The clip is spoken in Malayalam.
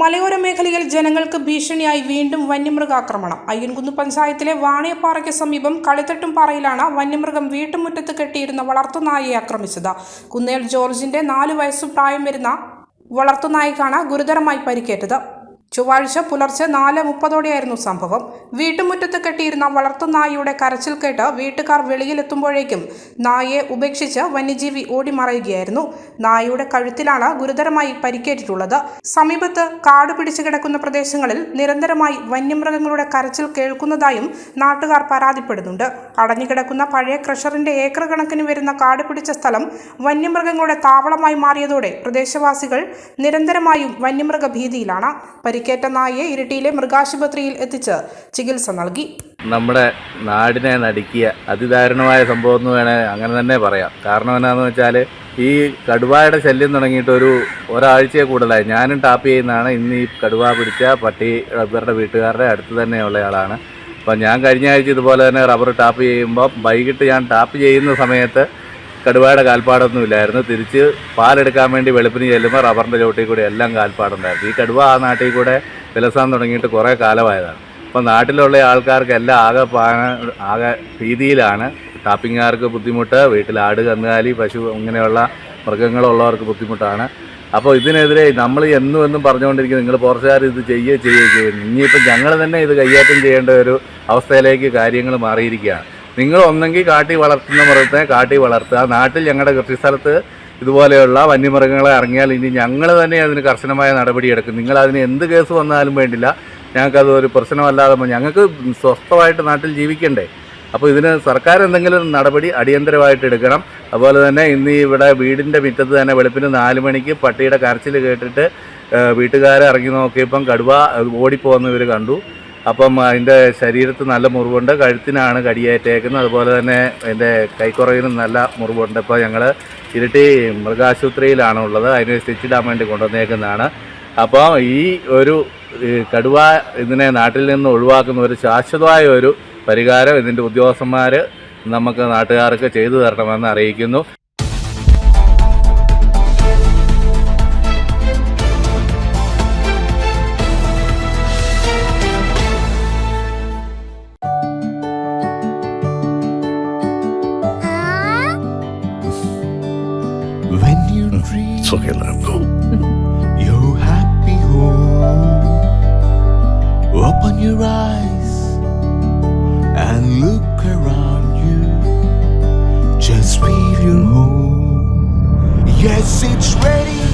മലയോര മേഖലയിൽ ജനങ്ങൾക്ക് ഭീഷണിയായി വീണ്ടും വന്യമൃഗാക്രമണം. അയ്യൻകുന്ന് പഞ്ചായത്തിലെ വാണിയപ്പാറയ്ക്ക് സമീപം കളിത്തട്ടും പാറയിലാണ് വന്യമൃഗം വീട്ടുമുറ്റത്ത് കെട്ടിയിരുന്ന വളർത്തുനായയെ ആക്രമിച്ചത്. കുന്നേൽ ജോർജിന്റെ നാലു വയസ്സു പ്രായം വരുന്ന വളർത്തുനായ്ക്കാണ് ഗുരുതരമായി പരിക്കേറ്റത്. ചൊവ്വാഴ്ച പുലർച്ചെ നാല് മുപ്പതോടെയായിരുന്നു സംഭവം. വീട്ടുമുറ്റത്ത് കെട്ടിയിരുന്ന വളർത്തുനായയുടെ കരച്ചിൽ കേട്ട് വീട്ടുകാർ വെളിയിലെത്തുമ്പോഴേക്കും നായയെ ഉപേക്ഷിച്ച് വന്യജീവി ഓടിമറയുകയായിരുന്നു. നായയുടെ കഴുത്തിലാണ് ഗുരുതരമായി പരിക്കേറ്റിട്ടുള്ളത്. സമീപത്ത് കാട് പിടിച്ചു കിടക്കുന്ന പ്രദേശങ്ങളിൽ നിരന്തരമായി വന്യമൃഗങ്ങളുടെ കരച്ചിൽ കേൾക്കുന്നതായും നാട്ടുകാർ പരാതിപ്പെടുന്നുണ്ട്. അടഞ്ഞുകിടക്കുന്ന പഴയ ക്രഷറിന്റെ ഏക്കർ കണക്കിന് വരുന്ന കാട് പിടിച്ച സ്ഥലം വന്യമൃഗങ്ങളുടെ താവളമായി മാറിയതോടെ പ്രദേശവാസികൾ നിരന്തരമായും വന്യമൃഗ ഭീതിയിലാണ് പരിക്കേറ്റ നായയെ ഇരിട്ടിയിലെ മൃഗാശുപത്രിയിൽ എത്തിച്ച് ചികിത്സ നൽകി. നമ്മുടെ നാടിനെ നടുക്കിയ അതിദാരുണമായ സംഭവം എന്ന് വേണേൽ അങ്ങനെ തന്നെ പറയാം. കാരണം എന്നാന്ന് വെച്ചാൽ ഈ കടുവയുടെ ശല്യം തുടങ്ങിയിട്ട് ഒരു ഒരാഴ്ചയെ കൂടുതലായി. ഞാനും ടാപ്പ് ചെയ്യുന്നതാണ്. ഇന്ന് ഈ കടുവ പിടിച്ച പട്ടി ഇവരുടെ വീട്ടുകാരുടെ അടുത്ത് തന്നെയുള്ള ആളാണ്. അപ്പം ഞാൻ കഴിഞ്ഞ ആഴ്ച ഇതുപോലെ തന്നെ റബ്ബർ ടാപ്പ് ചെയ്യുമ്പോൾ വൈകിട്ട് ഞാൻ ടാപ്പ് ചെയ്യുന്ന സമയത്ത് കടുവയുടെ കാൽപ്പാടൊന്നും ഇല്ലായിരുന്നു തിരിച്ച് പാലെടുക്കാൻ വേണ്ടി വെളുപ്പിന് ചെല്ലുമ്പോൾ റബ്ബറിന്റെ ചോട്ടിൽ കൂടി എല്ലാം കാൽപ്പാടുണ്ടായിരുന്നു. ഈ കടുവ ആ നാട്ടിൽ കൂടെ വിലസാൻ തുടങ്ങിയിട്ട് കുറേ കാലമായതാണ്. അപ്പോൾ നാട്ടിലുള്ള ആൾക്കാർക്ക് എല്ലാം ആകെ ആകെ ഭീതിയിലാണ്. ടാപ്പിങ്ങുകാർക്ക് ബുദ്ധിമുട്ട് വീട്ടിൽ ആട് കന്നുകാലി പശു ഇങ്ങനെയുള്ള മൃഗങ്ങളുള്ളവർക്ക് ബുദ്ധിമുട്ടാണ്. അപ്പോൾ ഇതിനെതിരെ നമ്മൾ എന്നും എന്നും പറഞ്ഞുകൊണ്ടിരിക്കും നിങ്ങൾ പോർച്ചുകാർ ഇത് ചെയ്യുകയോ ചെയ്യുകയോ ചെയ്യുന്നു ഇനിയിപ്പോൾ ഞങ്ങൾ തന്നെ ഇത് കൈകാര്യം ചെയ്യേണ്ട ഒരു അവസ്ഥയിലേക്ക് കാര്യങ്ങൾ മാറിയിരിക്കുകയാണ്. നിങ്ങൾ ഒന്നെങ്കിൽ കാട്ടി വളർത്തുന്ന മൃഗത്തെ കാട്ടി വളർത്തുക. നാട്ടിൽ ഞങ്ങളുടെ കൃഷിസ്ഥലത്ത് ഇതുപോലെയുള്ള വന്യമൃഗങ്ങളെ ഇറങ്ങിയാൽ ഇനി ഞങ്ങൾ തന്നെ അതിന് കർശനമായ നടപടിയെടുക്കും നിങ്ങൾ അതിന് എന്ത് കേസ് വന്നാലും വേണ്ടില്ല. ഞങ്ങൾക്കത് ഒരു പ്രശ്നമല്ലാതെ ഞങ്ങൾക്ക് സ്വസ്ഥമായിട്ട് നാട്ടിൽ ജീവിക്കണ്ടേ. അപ്പോൾ ഇതിന് സർക്കാർ എന്തെങ്കിലും നടപടി അടിയന്തരമായിട്ട് എടുക്കണം. അതുപോലെ തന്നെ ഇന്ന് ഇവിടെ വീടിന്റെ മുറ്റത്ത് തന്നെ വെളുപ്പിന് നാല് മണിക്ക് പട്ടിയുടെ കരച്ചിൽ കേട്ടിട്ട് വീട്ടുകാരെ ഇറങ്ങി നോക്കിയപ്പം കടുവ ഓടിപ്പോകുന്നവർ കണ്ടു. അപ്പം അതിന്റെ ശരീരത്ത് നല്ല മുറിവുണ്ട് കഴുത്തിനാണ് കടിയേറ്റേക്കുന്നത്. അതുപോലെ തന്നെ അതിന്റെ കൈക്കുറയിലും നല്ല മുറിവുണ്ട്. ഇപ്പോൾ ഞങ്ങൾ ഇരട്ടി മൃഗാശുപത്രിയിലാണ് ഉള്ളത് അതിന് സ്റ്റിച്ച് ഇടാൻ വേണ്ടി കൊണ്ടുവന്നേക്കുന്നതാണ്. അപ്പോൾ ഈ ഒരു കടുവ ഇതിനെ നാട്ടിൽ നിന്ന് ഒഴിവാക്കുന്ന ഒരു ശാശ്വതമായ ഒരു പരിഹാരം ഇതിന്റെ ഉദ്യോഗസ്ഥന്മാർ നമുക്ക് നാട്ടുകാർക്ക് ചെയ്തു തരണമെന്ന് അറിയിക്കുന്നു. When you dream It's okay, let him go. your happy home, open your eyes and look around you. Just feel your home. Yes, it's ready.